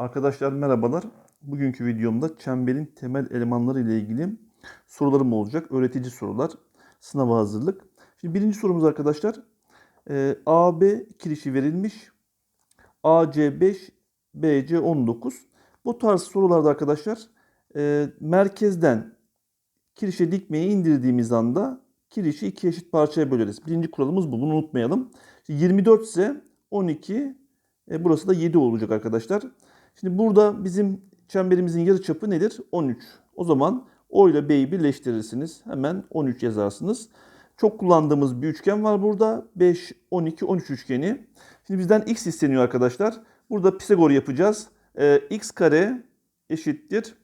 Arkadaşlar merhabalar. Bugünkü videomda çemberin temel elemanları ile ilgili sorularım olacak. Öğretici sorular. Sınava hazırlık. Şimdi birinci sorumuz arkadaşlar. Ee, AB kirişi verilmiş. AC 5, BC 19. Bu tarz sorularda arkadaşlar e, merkezden kirişe dikmeyi indirdiğimiz anda kirişi iki eşit parçaya böleriz. Birinci kuralımız bu. Bunu unutmayalım. Şimdi 24 ise 12, e, burası da 7 olacak arkadaşlar. Şimdi burada bizim çemberimizin yarıçapı nedir? 13. O zaman O ile B'yi birleştirirsiniz. Hemen 13 yazarsınız. Çok kullandığımız bir üçgen var burada. 5, 12, 13 üçgeni. Şimdi bizden x isteniyor arkadaşlar. Burada Pisagor yapacağız. Ee, x kare eşittir.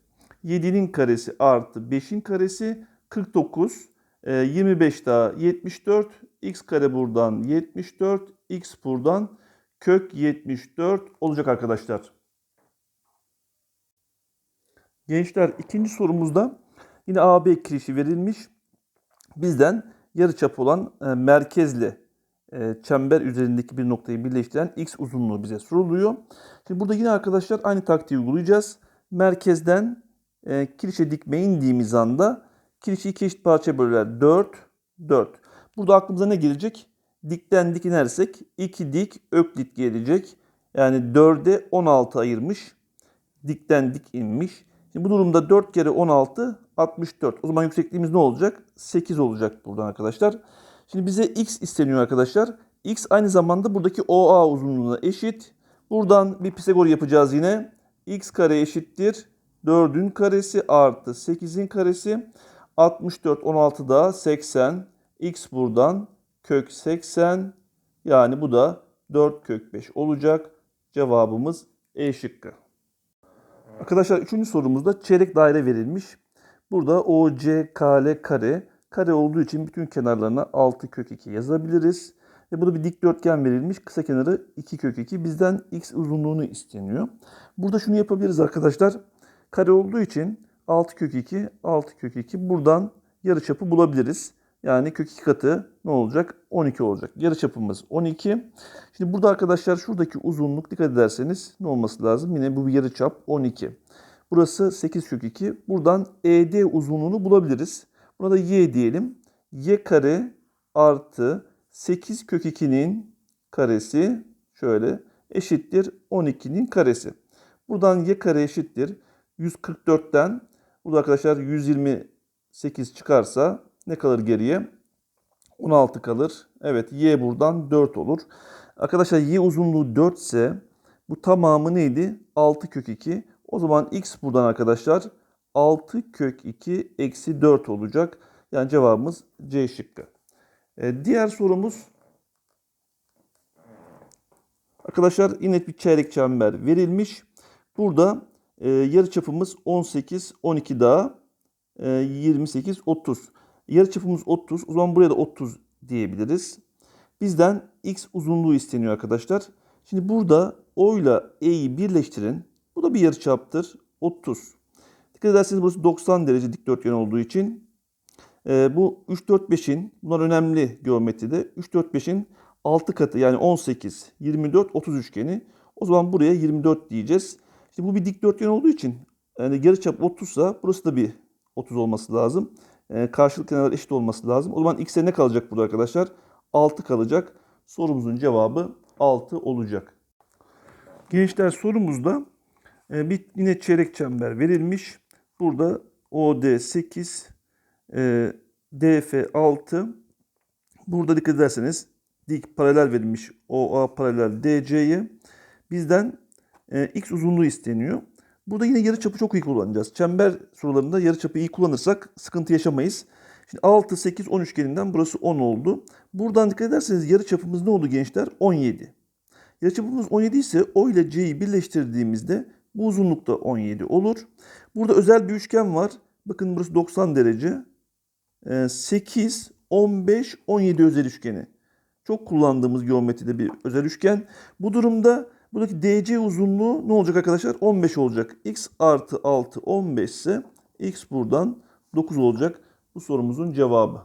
7'nin karesi artı 5'in karesi 49. Ee, 25 daha 74. x kare buradan 74. x buradan kök 74 olacak arkadaşlar. Gençler ikinci sorumuzda yine AB kirişi verilmiş. Bizden yarıçap olan e, merkezle e, çember üzerindeki bir noktayı birleştiren x uzunluğu bize soruluyor. Şimdi burada yine arkadaşlar aynı taktiği uygulayacağız. Merkezden e, kirişe dikme indiğimiz anda kirişi iki eşit parçaya böler. 4, 4. Burada aklımıza ne gelecek? Dikten dik inersek 2 dik öklit gelecek. Yani 4'e 16 ayırmış. Dikten dik inmiş. Şimdi bu durumda 4 kere 16 64. O zaman yüksekliğimiz ne olacak? 8 olacak buradan arkadaşlar. Şimdi bize x isteniyor arkadaşlar. x aynı zamanda buradaki OA uzunluğuna eşit. Buradan bir Pisagor yapacağız yine. x kare eşittir. 4'ün karesi artı 8'in karesi. 64 16 daha 80. x buradan kök 80. Yani bu da 4 kök 5 olacak. Cevabımız E şıkkı. Arkadaşlar üçüncü sorumuzda çeyrek daire verilmiş. Burada OCKL kare. Kare olduğu için bütün kenarlarına 6 kök 2 yazabiliriz. Ve burada bir dikdörtgen verilmiş. Kısa kenarı 2 kök 2. Bizden x uzunluğunu isteniyor. Burada şunu yapabiliriz arkadaşlar. Kare olduğu için 6 kök 2, 6 kök 2. Buradan yarıçapı bulabiliriz. Yani kök 2 katı ne olacak? 12 olacak. Yarıçapımız 12. Şimdi burada arkadaşlar şuradaki uzunluk dikkat ederseniz ne olması lazım? Yine bu bir yarıçap 12. Burası 8 kök 2. Buradan ED uzunluğunu bulabiliriz. Buna da y diyelim. y kare artı 8 kök 2'nin karesi şöyle eşittir 12'nin karesi. Buradan y kare eşittir 144'ten burada arkadaşlar 128 çıkarsa ne kalır geriye? 16 kalır. Evet y buradan 4 olur. Arkadaşlar y uzunluğu 4 ise bu tamamı neydi? 6 kök 2. O zaman x buradan arkadaşlar 6 kök 2 eksi 4 olacak. Yani cevabımız C şıkkı. Ee, diğer sorumuz arkadaşlar yine bir çeyrek çember verilmiş. Burada e, yarıçapımız 18, 12 daha e, 28, 30. Yarıçapımız 30. O zaman buraya da 30 diyebiliriz. Bizden x uzunluğu isteniyor arkadaşlar. Şimdi burada O ile E'yi birleştirin. Bu da bir yarıçaptır. 30. Dikkat ederseniz burası 90 derece dikdörtgen olduğu için e, bu 3, 4, 5'in bunlar önemli geometride. 3, 4, 5'in 6 katı yani 18, 24, 30 üçgeni. O zaman buraya 24 diyeceğiz. Şimdi bu bir dikdörtgen olduğu için yani yarıçap 30 ise burası da bir 30 olması lazım. E, karşılık kenarlar eşit olması lazım. O zaman x'e ne kalacak burada arkadaşlar? 6 kalacak. Sorumuzun cevabı 6 olacak. Gençler sorumuzda e, bir yine çeyrek çember verilmiş. Burada OD 8, e, DF 6. Burada dikkat ederseniz dik paralel verilmiş OA paralel DC'ye. Bizden e, x uzunluğu isteniyor. Burada yine yarıçapı çok iyi kullanacağız. Çember sorularında yarıçapı iyi kullanırsak sıkıntı yaşamayız. Şimdi 6, 8, 10 üçgeninden burası 10 oldu. Buradan dikkat ederseniz yarıçapımız ne oldu gençler? 17. Yarıçapımız 17 ise O ile C'yi birleştirdiğimizde bu uzunlukta 17 olur. Burada özel bir üçgen var. Bakın burası 90 derece. 8, 15, 17 özel üçgeni. Çok kullandığımız geometride bir özel üçgen. Bu durumda buradaki DC uzunluğu ne olacak arkadaşlar? 15 olacak. X artı 6 15 ise X buradan 9 olacak. Bu sorumuzun cevabı.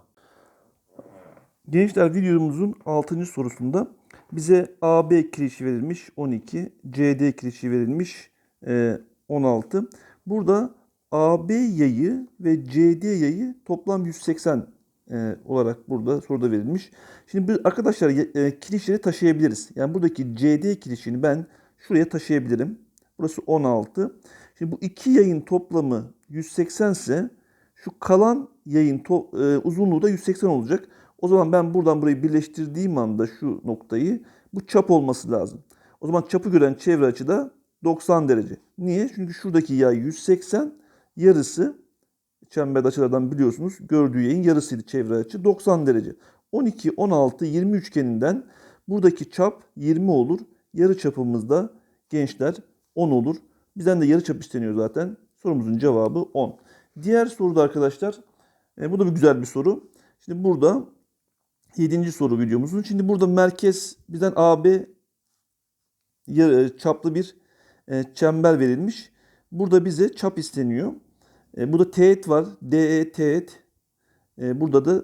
Gençler videomuzun 6. sorusunda bize AB kirişi verilmiş 12, CD kirişi verilmiş e, 16. Burada AB yayı ve CD yayı toplam 180 e, olarak burada soruda verilmiş. Şimdi bu arkadaşlar e, kirişleri taşıyabiliriz. Yani buradaki CD kirişini ben şuraya taşıyabilirim. Burası 16. Şimdi bu iki yayın toplamı 180 ise şu kalan yayın to- e, uzunluğu da 180 olacak. O zaman ben buradan burayı birleştirdiğim anda şu noktayı bu çap olması lazım. O zaman çapı gören çevre açı da 90 derece. Niye? Çünkü şuradaki yay 180, yarısı çember açılardan biliyorsunuz gördüğü yayın yarısıydı çevre açı 90 derece. 12, 16, 20 üçgeninden buradaki çap 20 olur. Yarı çapımız da gençler 10 olur. Bizden de yarı çap isteniyor zaten. Sorumuzun cevabı 10. Diğer soruda arkadaşlar e, bu da bir güzel bir soru. Şimdi burada 7. soru videomuzun. Şimdi burada merkez bizden AB yarı, çaplı bir e, çember verilmiş. Burada bize çap isteniyor. E, burada teğet var. DE teğet. E, burada da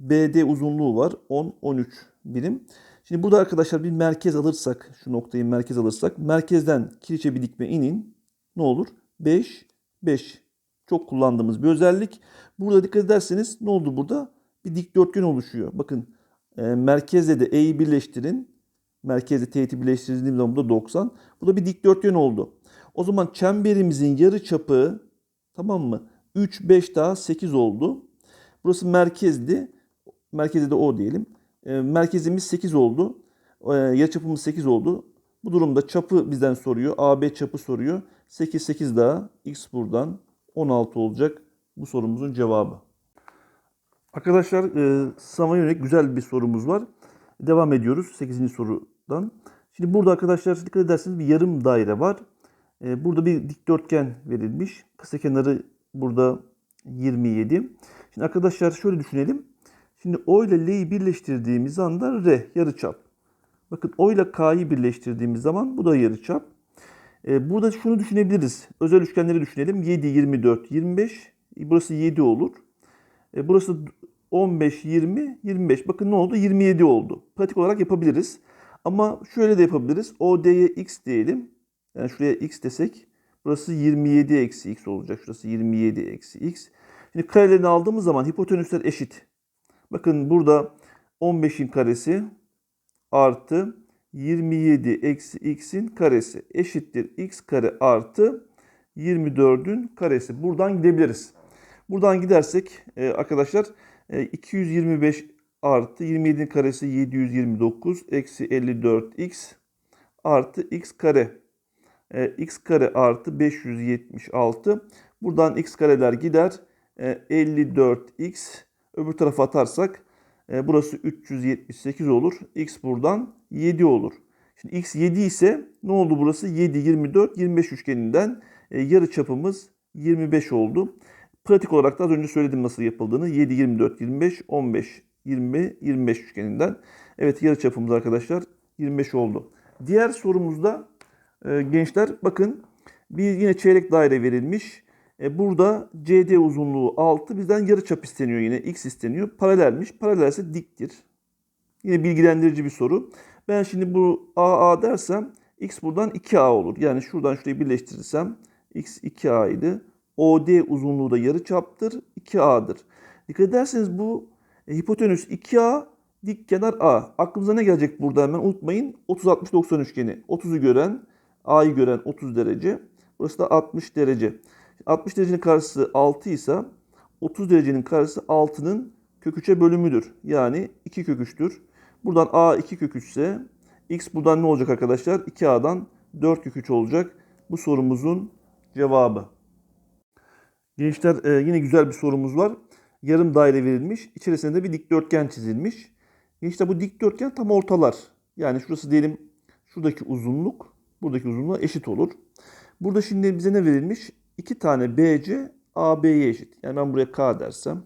BD uzunluğu var. 10, 13 birim. Şimdi burada arkadaşlar bir merkez alırsak, şu noktayı merkez alırsak, merkezden kiriçe bir dikme inin. Ne olur? 5, 5. Çok kullandığımız bir özellik. Burada dikkat ederseniz ne oldu burada? Bir dikdörtgen oluşuyor. Bakın e, merkezle de E'yi birleştirin. Merkezle teğeti birleştirdiğim zaman burada 90. Bu da bir dikdörtgen oldu. O zaman çemberimizin yarı çapı tamam mı? 3, 5 daha 8 oldu. Burası merkezdi. Merkezde de O diyelim. E, merkezimiz 8 oldu. E, yarıçapımız 8 oldu. Bu durumda çapı bizden soruyor. AB çapı soruyor. 8, 8 daha. X buradan 16 olacak. Bu sorumuzun cevabı. Arkadaşlar e, sınava yönelik güzel bir sorumuz var. Devam ediyoruz 8. sorudan. Şimdi burada arkadaşlar dikkat ederseniz bir yarım daire var. E, burada bir dikdörtgen verilmiş. Kısa kenarı burada 27. Şimdi arkadaşlar şöyle düşünelim. Şimdi O ile L'yi birleştirdiğimiz anda R yarıçap. Bakın O ile K'yı birleştirdiğimiz zaman bu da yarıçap. E, burada şunu düşünebiliriz. Özel üçgenleri düşünelim. 7, 24, 25. Burası 7 olur. E, burası 15, 20, 25. Bakın ne oldu? 27 oldu. Pratik olarak yapabiliriz. Ama şöyle de yapabiliriz. OD'ye x diyelim. Yani şuraya x desek. Burası 27 eksi x olacak. Şurası 27 eksi x. Şimdi karelerini aldığımız zaman hipotenüsler eşit. Bakın burada 15'in karesi artı 27 eksi x'in karesi eşittir x kare artı 24'ün karesi. Buradan gidebiliriz. Buradan gidersek e, arkadaşlar e, 225 artı 27'nin karesi 729 eksi 54x artı x kare. E, x kare artı 576. Buradan x kareler gider. E, 54x öbür tarafa atarsak e, burası 378 olur. x buradan 7 olur. Şimdi x 7 ise ne oldu burası? 7, 24, 25 üçgeninden e, yarı çapımız 25 oldu. Pratik olarak da az önce söyledim nasıl yapıldığını. 7, 24, 25, 15, 20, 25 üçgeninden. Evet yarı çapımız arkadaşlar 25 oldu. Diğer sorumuzda e, gençler bakın bir yine çeyrek daire verilmiş. E, burada CD uzunluğu 6 bizden yarı çap isteniyor yine x isteniyor. Paralelmiş. Paralelse diktir. Yine bilgilendirici bir soru. Ben şimdi bu AA dersem x buradan 2A olur. Yani şuradan şurayı birleştirirsem x 2A idi. OD uzunluğu da yarı çaptır. 2A'dır. Dikkat ederseniz bu e, hipotenüs 2A dik kenar A. Aklımıza ne gelecek burada hemen unutmayın. 30-60-90 üçgeni. 30'u gören A'yı gören 30 derece. Burası da 60 derece. 60 derecenin karşısı 6 ise 30 derecenin karşısı 6'nın kök 3'e bölümüdür. Yani 2 kök 3'tür. Buradan A 2 kök 3 ise X buradan ne olacak arkadaşlar? 2A'dan 4 kök 3 olacak. Bu sorumuzun cevabı. Gençler e, yine güzel bir sorumuz var. Yarım daire verilmiş. İçerisinde de bir dikdörtgen çizilmiş. Gençler bu dikdörtgen tam ortalar. Yani şurası diyelim şuradaki uzunluk buradaki uzunluğa eşit olur. Burada şimdi bize ne verilmiş? İki tane BC AB'ye eşit. Yani ben buraya K dersem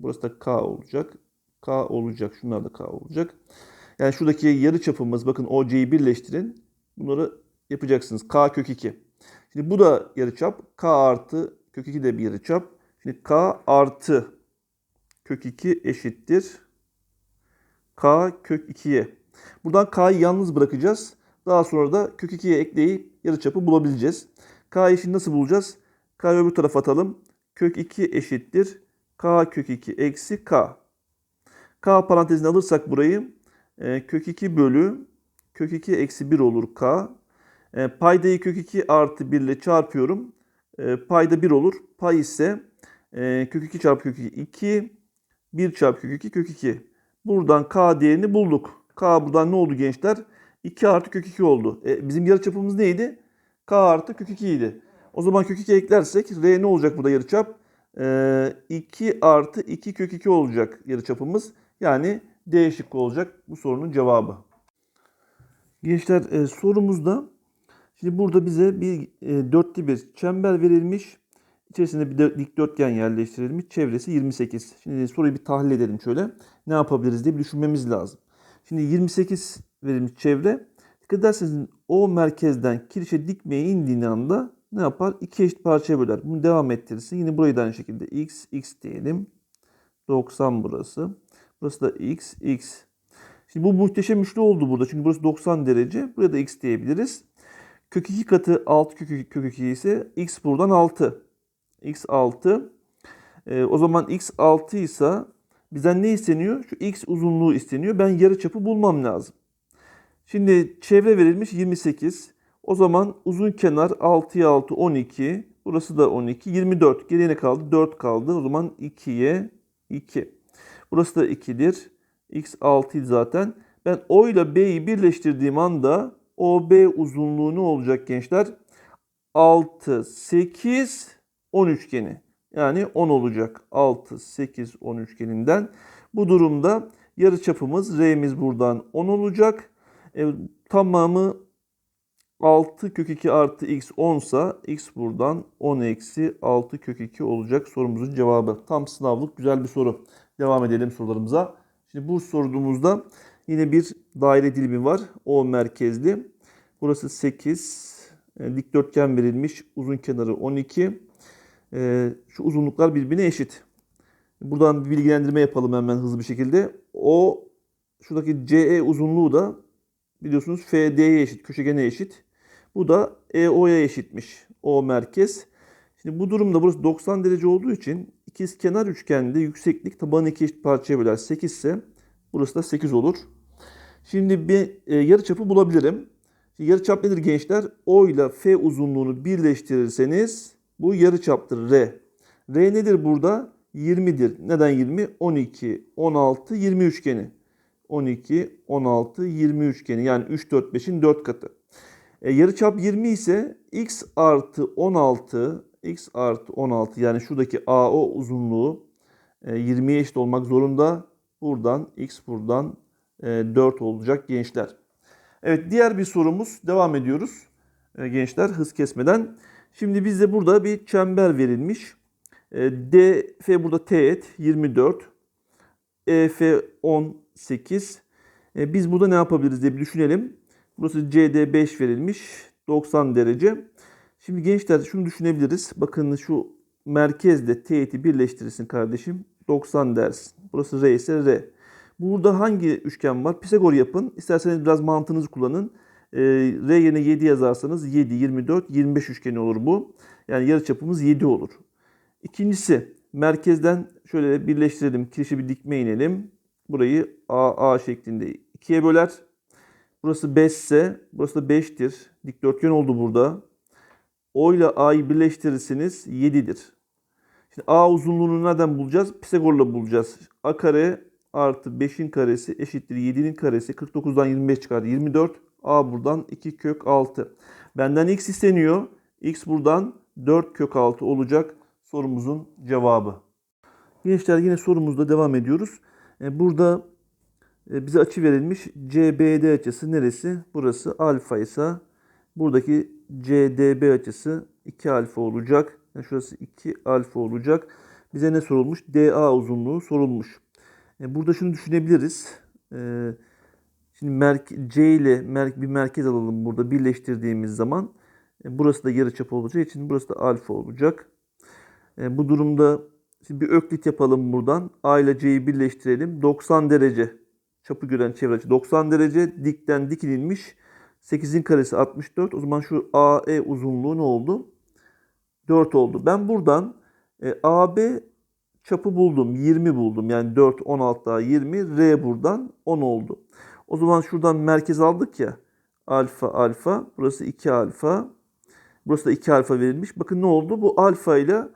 burası da K olacak. K olacak. Şunlar da K olacak. Yani şuradaki yarı çapımız bakın OC'yi birleştirin. Bunları yapacaksınız. K kök 2. Şimdi bu da yarı çap. K artı kök 2 de bir yarı çap. Şimdi K artı kök 2 eşittir. K kök 2'ye. Buradan K'yı yalnız bırakacağız. Daha sonra da kök 2'ye ekleyip yarıçapı bulabileceğiz. K eşit nasıl bulacağız? K'yı öbür tarafa atalım. Kök 2 eşittir. K kök 2 eksi K. K parantezine alırsak burayı e, kök 2 bölü kök 2 eksi 1 olur K. E, paydayı kök 2 artı 1 ile çarpıyorum. E, payda 1 olur. Pay ise e, kök 2 çarpı kök 2 2. 1 çarpı kök 2 kök 2. Buradan K değerini bulduk. K buradan ne oldu gençler? 2 artı kök 2 oldu. E, bizim yarıçapımız neydi? K artı kök 2 idi. O zaman kök 2 eklersek R ne olacak burada yarıçap? E, 2 artı 2 kök 2 olacak yarıçapımız. Yani D şıkkı olacak bu sorunun cevabı. Gençler e, sorumuzda şimdi burada bize bir e, dörtlü bir çember verilmiş. İçerisinde bir de dikdörtgen yerleştirilmiş. Çevresi 28. Şimdi soruyu bir tahlil edelim şöyle. Ne yapabiliriz diye bir düşünmemiz lazım. Şimdi 28 verilmiş çevre. Dikkat ederseniz o merkezden kirişe dikmeye indiğin anda ne yapar? İki eşit parçaya böler. Bunu devam ettirirsin. Yine burayı da aynı şekilde x, x diyelim. 90 burası. Burası da x, x. Şimdi bu muhteşem üçlü oldu burada. Çünkü burası 90 derece. Buraya da x diyebiliriz. Kök 2 katı 6 kök 2, kök 2 ise x buradan 6. x 6. Ee, o zaman x 6 ise bizden ne isteniyor? Şu x uzunluğu isteniyor. Ben yarıçapı bulmam lazım. Şimdi çevre verilmiş 28. O zaman uzun kenar 6'ya 6 12. Burası da 12. 24. Geriye ne kaldı? 4 kaldı. O zaman 2'ye 2. Burası da 2'dir. X 6 zaten. Ben O ile B'yi birleştirdiğim anda OB uzunluğu ne olacak gençler? 6, 8, 10 üçgeni. Yani 10 olacak. 6, 8, 10 üçgeninden. Bu durumda yarıçapımız R'miz buradan 10 olacak. E, tamamı 6 kök 2 artı x 10 sa x buradan 10 eksi 6 kök 2 olacak sorumuzun cevabı. Tam sınavlık güzel bir soru. Devam edelim sorularımıza. Şimdi bu sorumuzda yine bir daire dilimi var. O merkezli. Burası 8. E, dikdörtgen verilmiş. Uzun kenarı 12. E, şu uzunluklar birbirine eşit. Buradan bir bilgilendirme yapalım hemen hızlı bir şekilde. O şuradaki CE uzunluğu da biliyorsunuz FD'ye eşit, köşegene eşit. Bu da EO'ya eşitmiş. O merkez. Şimdi bu durumda burası 90 derece olduğu için ikiz kenar üçgende yükseklik tabanı iki eşit parçaya böler 8 ise burası da 8 olur. Şimdi bir e, yarıçapı bulabilirim. Şimdi yarıçap nedir gençler? O ile F uzunluğunu birleştirirseniz bu yarıçaptır R. R nedir burada? 20'dir. Neden 20? 12, 16, 20 üçgeni. 12, 16, 20 üçgeni. Yani 3, 4, 5'in 4 katı. E, yarıçap 20 ise x artı 16 x artı 16 yani şuradaki AO uzunluğu e, 20'ye eşit olmak zorunda. Buradan x buradan e, 4 olacak gençler. Evet diğer bir sorumuz devam ediyoruz e, gençler hız kesmeden. Şimdi bizde burada bir çember verilmiş. E, DF burada teğet 24. EF 18. E, biz burada ne yapabiliriz diye bir düşünelim. Burası CD 5 verilmiş. 90 derece. Şimdi gençler şunu düşünebiliriz. Bakın şu merkezle teğeti birleştirirsin kardeşim. 90 dersin. Burası R ise R. Burada hangi üçgen var? Pisagor yapın. İsterseniz biraz mantığınızı kullanın. Ee, R yerine 7 yazarsanız 7, 24, 25 üçgeni olur bu. Yani yarıçapımız 7 olur. İkincisi merkezden şöyle birleştirelim. Kirişe bir dikme inelim. Burayı A, A şeklinde ikiye böler. Burası 5 ise burası da 5'tir. Dikdörtgen oldu burada. O ile A'yı birleştirirseniz 7'dir. Şimdi A uzunluğunu nereden bulacağız? Pisagor'la bulacağız. A kare artı 5'in karesi eşittir 7'nin karesi. 49'dan 25 çıkar 24. A buradan 2 kök 6. Benden x isteniyor. X buradan 4 kök 6 olacak sorumuzun cevabı. Gençler yine sorumuzda devam ediyoruz. E, Burada e, bize açı verilmiş. CBD açısı neresi? Burası alfa ise buradaki CDB açısı 2 alfa olacak. Yani şurası 2 alfa olacak. Bize ne sorulmuş? DA uzunluğu sorulmuş. E, Burada şunu düşünebiliriz. Şimdi C ile bir merkez alalım burada birleştirdiğimiz zaman. Burası da yarıçap olacağı için burası da alfa olacak. Bu durumda şimdi bir öklit yapalım buradan. A ile C'yi birleştirelim. 90 derece çapı gören çevre açı 90 derece dikten dikilmiş 8'in karesi 64. O zaman şu AE uzunluğu ne oldu? 4 oldu. Ben buradan e, AB çapı buldum. 20 buldum. Yani 4, 16 daha 20. R buradan 10 oldu. O zaman şuradan merkez aldık ya. Alfa, alfa. Burası 2 alfa. Burası da 2 alfa verilmiş. Bakın ne oldu? Bu alfa ile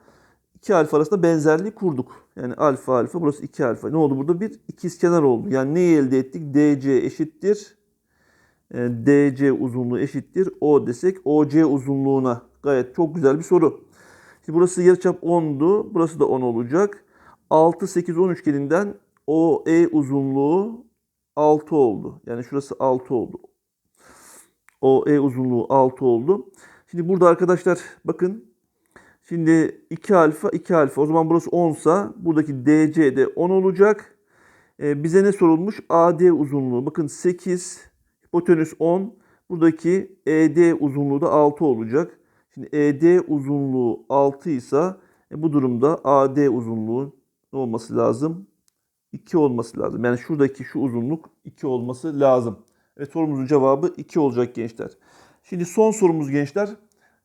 2 alfa arasında benzerliği kurduk. Yani alfa alfa burası 2 alfa. Ne oldu burada? Bir ikizkenar oldu. Yani neyi elde ettik? DC eşittir. e, DC uzunluğu eşittir. O desek OC uzunluğuna. Gayet çok güzel bir soru. Şimdi burası yarıçap 10'du. Burası da 10 olacak. 6, 8, 10 üçgeninden OE uzunluğu 6 oldu. Yani şurası 6 oldu. OE uzunluğu 6 oldu. Şimdi burada arkadaşlar bakın. Şimdi 2 alfa 2 alfa. O zaman burası 10 sa buradaki DC de 10 olacak. Ee, bize ne sorulmuş? AD uzunluğu. Bakın 8 hipotenüs 10. Buradaki ED uzunluğu da 6 olacak. Şimdi ED uzunluğu 6 ise e, bu durumda AD uzunluğu ne olması lazım? 2 olması lazım. Yani şuradaki şu uzunluk 2 olması lazım. Ve sorumuzun cevabı 2 olacak gençler. Şimdi son sorumuz gençler.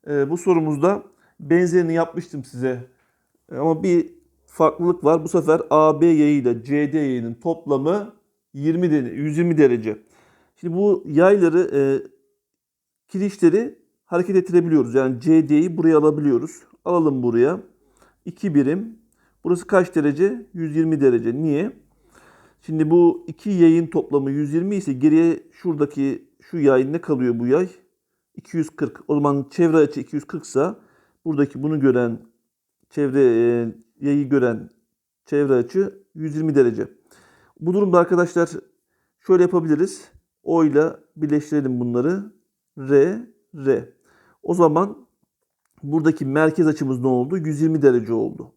Ee, bu sorumuzda benzerini yapmıştım size. Ee, Ama bir farklılık var. Bu sefer AB yayıyla CD yayının toplamı 20 derece, 120 derece. Şimdi bu yayları e, kirişleri hareket ettirebiliyoruz. Yani CD'yi buraya alabiliyoruz. Alalım buraya. 2 birim. Burası kaç derece? 120 derece. Niye? Şimdi bu iki yayın toplamı 120 ise geriye şuradaki şu yay ne kalıyor bu yay? 240. O zaman çevre açı 240 ise buradaki bunu gören çevre e, yayı gören çevre açı 120 derece. Bu durumda arkadaşlar şöyle yapabiliriz. O ile birleştirelim bunları. R, R. O zaman buradaki merkez açımız ne oldu? 120 derece oldu.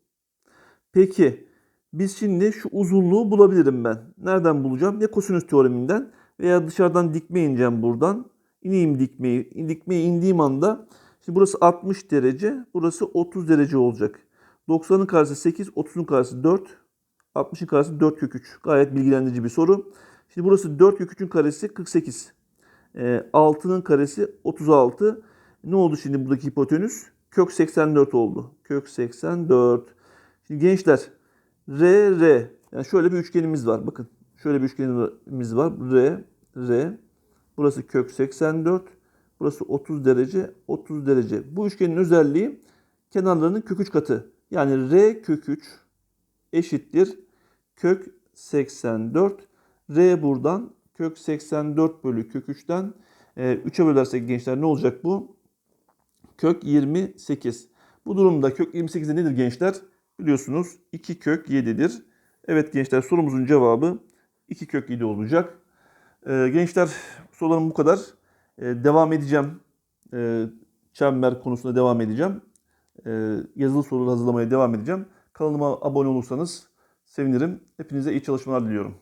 Peki biz şimdi şu uzunluğu bulabilirim ben. Nereden bulacağım? Ya kosinüs teoreminden veya dışarıdan dikme ineceğim buradan. İneyim dikmeyi. Dikmeye indiğim anda şimdi burası 60 derece, burası 30 derece olacak. 90'ın karşısı 8, 30'un karşısı 4, 60'ın karşısı 4 kök 3. Gayet bilgilendirici bir soru. Şimdi burası 4 kök 3'ün karesi 48. E, 6'nın karesi 36. Ne oldu şimdi buradaki hipotenüs? Kök 84 oldu. Kök 84. Şimdi gençler R, R. Yani şöyle bir üçgenimiz var. Bakın şöyle bir üçgenimiz var. R, R. Burası kök 84. Burası 30 derece, 30 derece. Bu üçgenin özelliği kenarlarının kök 3 katı. Yani R kök 3 eşittir kök 84. R buradan kök 84 bölü kök 3'ten e, 3'e bölersek gençler ne olacak bu? Kök 28. Bu durumda kök 28'de nedir gençler? Biliyorsunuz 2 kök 7'dir. Evet gençler sorumuzun cevabı 2 kök 7 olacak. Ee, gençler sorularım bu kadar. Ee, devam edeceğim. Ee, çember konusunda devam edeceğim. Ee, yazılı soruları hazırlamaya devam edeceğim. Kanalıma abone olursanız sevinirim. Hepinize iyi çalışmalar diliyorum.